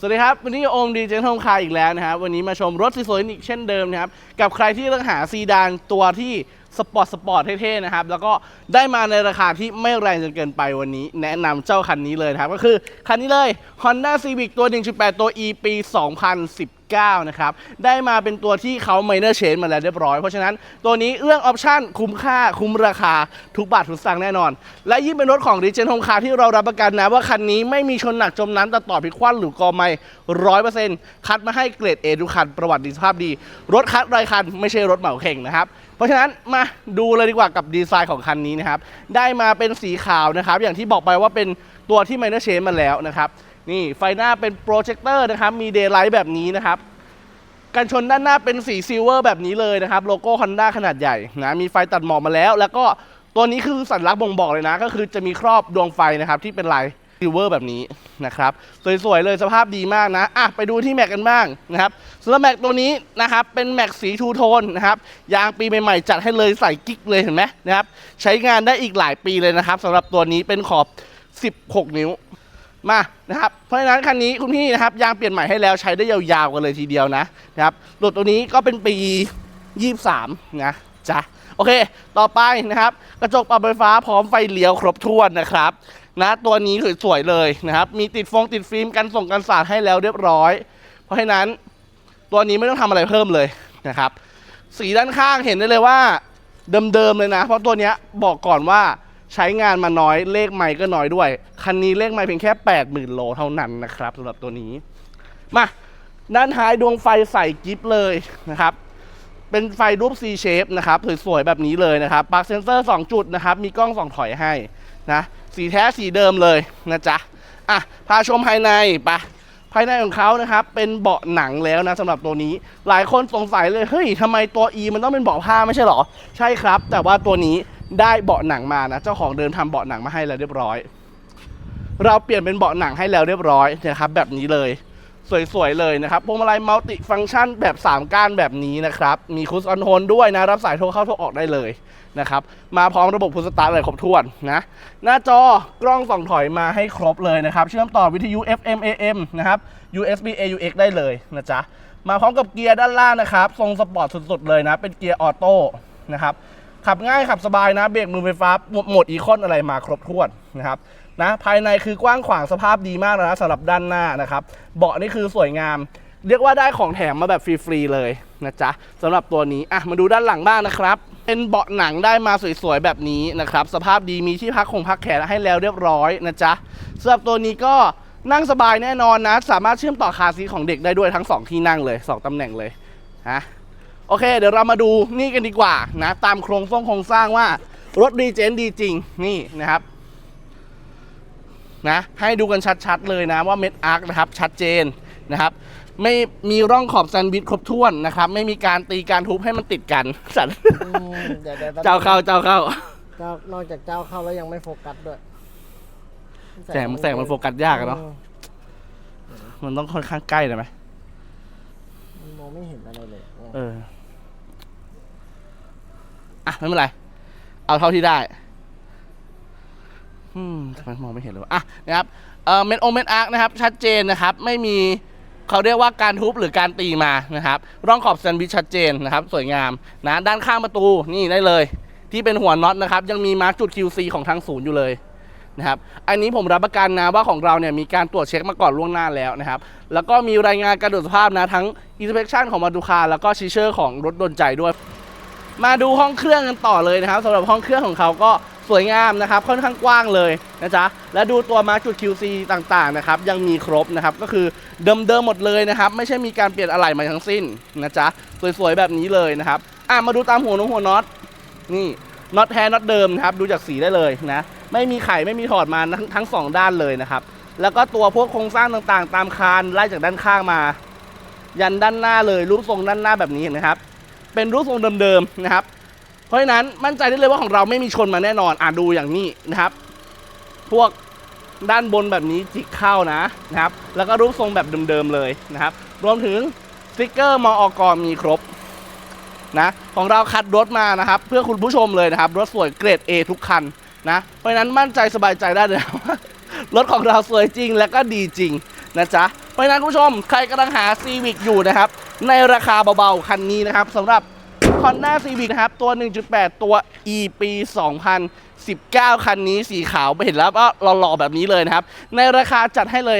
สวัสดีครับ วันนี้โอมดีเจนโฮมคาร์อีกแล้วนะครับ วันนี้มาชมรถสวยๆอีกเช่นเดิมนะครับ กับใครที่ต้องหาซีดานตัวที่ สปอร์ตสปอร์ตเท่ๆนะครับ แล้วก็ได้มาในราคาที่ไม่แรงจนเกินไปวันนี้ แนะนำเจ้าคันนี้เลยครับ ก็คือคันนี้เลย Honda Civic ตัว 1.8 ตัว E ปี 2019นะครับ ได้มาเป็นตัวที่เขา minor change มาแล้วเรียบร้อย เพราะฉะนั้นตัวนี้เรื่องออปชั่นคุ้มค่าคุ้มราคาทุกบาททุกสตางค์แน่นอน และยิ่งเป็นรถของ r e g e n Home Car ที่เรารับประกันนะ ว่าคันนี้ไม่มีชนหนักจมน้ำตัดต่อพิคว่ำหรือกอไม่ร้อยเปอร์เซ็นต์คัดมาให้เกรด A ทุกคันประวัติดีสภาพดี รถคัดรายคันไม่ใช่รถเหมาเข่งนะครับ เพราะฉะนั้นมาดูเลยดีกว่ากับดีไซน์ของคันนี้นะครับ ได้มาเป็นสีขาวนะครับ อย่างที่บอกไปว่าเป็นตัวที่ minor change มาแล้วนะครับ นี่ไฟหน้าเป็นโปรเจคเตอร์นะครับ มีเดย์ไลท์แบบนี้นะครับ กันชนด้านหน้าเป็นสีซิลเวอร์แบบนี้เลยนะครับ โลโก้ Honda ขนาดใหญ่นะ มีไฟตัดหมอกมาแล้ว แล้วก็ตัวนี้คือสัญลักษณ์บ่งบอกเลยนะ ก็คือจะมีครอบดวงไฟนะครับที่เป็นลาย ซิลเวอร์แบบนี้นะครับสวยๆเลยสภาพดีมากนะอะไปดูที่แม็กกันบ้างนะครับสำหรับแม็กตัวนี้นะครับเป็นแม็กสีทูโทนนะครับยางปีใหม่ๆ จัดให้เลยใส่กิ๊กเลยเห็นไหมนะครับใช้งานได้อีกหลายปีเลยนะครับสำหรับตัวนี้เป็นขอบ 16 นิ้วมานะครับเพราะฉะนั้นคันนี้คุณพี่นะครับยางเปลี่ยนใหม่ให้แล้วใช้ได้ยาวๆกันเลยทีเดียวนะนะครับรถตัวนี้ก็เป็นปี 23 นะจ๊ะโอเค ต่อไปนะครับ กระจกปรับไฟฟ้าพร้อมไฟเลี้ยวครบถ้วนนะครับ นะตัวนี้สวยเลยนะครับมีติดฟงติดฟิล์มกันส่งกันสาดให้แล้วเรียบร้อย เพราะฉะนั้นตัวนี้ไม่ต้องทำอะไรเพิ่มเลยนะครับ สีด้านข้างเห็นได้เลยว่าเดิมๆเลยนะ เพราะตัวนี้บอกก่อนว่าใช้งานมาน้อยเลขไม่ก็น้อยด้วย คันนี้เลขไม่เพียงแค่ 80,000 โลเท่านั้นนะครับสำหรับตัวนี้ มาด้านท้ายดวงไฟใส่กิฟเลยนะครับ เป็นไฟรูป C shape นะครับสวยๆแบบนี้เลยนะครับปลั๊กเซนเซอร์ 2 จุดนะครับ มีกล้องส่องถอยให้ นะสีแท้สีเดิมเลยนะจ๊ะอะพาชมภายในไปะภายในของเขานะครับเป็นเบาะหนังแล้วนะสำหรับตัวนี้ หลายคนสงสัยเลยเฮ้ยทำไมตัว E มันต้องเป็นเบาะผ้าไม่ใช่หรอ ใช่ครับ แต่ว่าตัวนี้ได้เบาะหนังมานะเจ้าของเดิมทำเบาะหนังมาให้แล้วเรียบร้อย เราเปลี่ยนเป็นเบาะหนังให้แล้วเรียบร้อยนะครับแบบนี้เลย สวยๆเลยนะครับพวงมาลัยมัลติฟังก์ชันแบบ 3 ก้านแบบนี้นะครับ มีคูสออนโฮนด้วยนะ รับสายโทรเข้าโทรออกได้เลยนะครับ มาพร้อมระบบพุสตาร์ทอะไรครบถ้วนนะ หน้าจอกล้องส่องถอยมาให้ครบเลยนะครับ เชื่อมต่อวิทยุ FM AM นะครับ USB AUX ได้เลยนะจ๊ะ มาพร้อมกับเกียร์ด้านล่างนะครับ ทรงสปอร์ตสุดๆเลยนะ เป็นเกียร์ออโต้นะครับ ขับง่ายขับสบายนะ เบรกมือไฟฟ้าหมดอีคอนอะไรมาครบถ้วนนะครับ นะภายในคือกว้างขวางสภาพดีมากนะสำหรับด้านหน้านะครับ เบาะนี่คือสวยงาม เรียกว่าได้ของแถมมาแบบฟรีๆเลยนะจ๊ะสำหรับตัวนี้อะมาดูด้านหลังบ้างนะครับเป็นเบาะหนังได้มาสวยๆแบบนี้นะครับ สภาพดีมีที่พักคงพักแขนให้แล้วเรียบร้อยนะจ๊ะสำหรับตัวนี้ก็นั่งสบายแน่นอนนะ สามารถเชื่อมต่อคาซีของเด็กได้ด้วยทั้งสองที่นั่งเลยสองตำแหน่งเลยฮะโอเค เดี๋ยวเรามาดูนี่กันดีกว่านะ ตามโครงสร้างโครงสร้างว่ารถดีเจนดีจริงนี่นะครับ นะให้ดูกันชัดๆเลยนะว่าเม็ดอาร์คนะครับชัดเจนนะครับไม่มีร่องขอบแซนด์วิชครบถ้วนนะครับ ไม่มีการตีการทุบให้มันติดกันสันอืมเดี๋ยวเดี๋ยวเจ้าเข้าเจ้าเข้าเจ้านอกจากเจ้าเข้าแล้วยังไม่โฟกัสด้วยแสงแสงมันโฟกัสยากอะเนาะอืมมันต้องค่อนข้างใกล้เลยไหมมันมองไม่เห็นอะไรเลยเอออะไม่เป็นไร เอาเท่าที่ได้ อืมทำไมมองไม่เห็นเลยวะอะนะครับเอ่อเม็ดโอเม็ดอาร์คนะครับ ชัดเจนนะครับ ไม่มีเขาเรียกว่าการทุบหรือการตีมานะครับร่องขอบแซนด์วิชชัดเจนนะครับ สวยงามนะด้านข้างประตูนี่ได้เลย ที่เป็นหัวน็อตนะครับ ยังมีมาร์กจุด QC ของทางศูนย์อยู่เลยนะครับอันนี้ผมรับประกันนะว่าของเราเนี่ยมีการตรวจเช็คมาก่อนล่วงหน้าแล้วนะครับ แล้วก็มีรายงานการตรวจสภาพนะทั้ง inspection ของมาดูคาแล้วก็ชิเชอร์ของรถดนใจด้วย มาดูห้องเครื่องกันต่อเลยนะครับสำหรับห้องเครื่องของเขาก็ สวยงามนะครับค่อนข้างกว้างเลยนะจ๊ะและดูตัวมาร์จุด QC ต่างๆนะครับยังมีครบนะครับก็คือเดิมๆหมดเลยนะครับไม่ใช่มีการเปลี่ยนอะไหล่มาทั้งสิ้นนะจ๊ะสวยๆแบบนี้เลยนะครับอะมาดูตามหัวน้องหัวน็อตนี่น็อตแท้น็อตเดิมนะครับดูจากสีได้เลยนะไม่มีไข่ไม่มีถอดมาทั้งทั้งสองด้านเลยนะครับแล้วก็ตัวพวกโครงสร้างต่างๆ ตามคานไล่จากด้านข้างมา ยันด้านหน้าเลยรูปทรงด้านหน้าแบบนี้เห็นไหมครับเป็นรูปทรงเดิมๆนะครับ เพราะฉะนั้นมั่นใจได้เลยว่าของเราไม่มีชนมาแน่นอน อ่าดูอย่างนี้นะครับ พวกด้านบนแบบนี้จิกเข้านะนะครับ แล้วก็รูปทรงแบบเดิมๆเลยนะครับ รวมถึงสติกเกอร์มอกมีครบนะของเราคัดรถมานะครับ เพื่อคุณผู้ชมเลยนะครับ รถสวยเกรด A ทุกคันนะเพราะฉะนั้นมั่นใจสบายใจได้เลยว่ารถของเราสวยจริงและก็ดีจริงนะจ๊ะเพราะฉะนั้นคุณผู้ชมใครกำลังหา Civic อยู่นะครับ ในราคาเบาๆ คันนี้นะครับสำหรับ Honda Civic นะครับ ตัว 1.8 ตัว E ปี 2019 คันนี้สีขาวไปเห็นแล้วก็หล่อๆแบบนี้เลยนะครับ ในราคาจัดให้เลย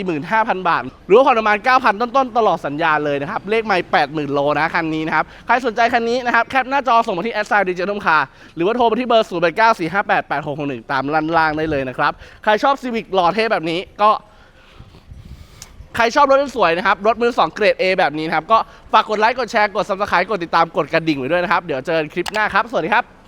545,000 บาท หรือว่าผ่อนประมาณ 9,000 ต้นๆ ตลอดสัญญาเลยนะครับ เลขไม่ 80,000 โลนะคันนี้นะครับ ใครสนใจคันนี้นะครับ แคปหน้าจอส่งมาที่แอดไซด์ดิจิทัลคาร์หรือว่าโทรไปที่เบอร์ 0894588661 ตามลันล่างได้เลยนะครับใครชอบ Civic หล่อเท่แบบนี้ก็ ใครชอบรถสวยนะครับ รถมือ2เกรด A แบบนี้นะครับ ก็ฝากกดไลค์ กดแชร์ กด subscribe กดติดตาม กดกระดิ่งไว้ด้วยนะครับ เดี๋ยวเจอกันคลิปหน้าครับ สวัสดีครับ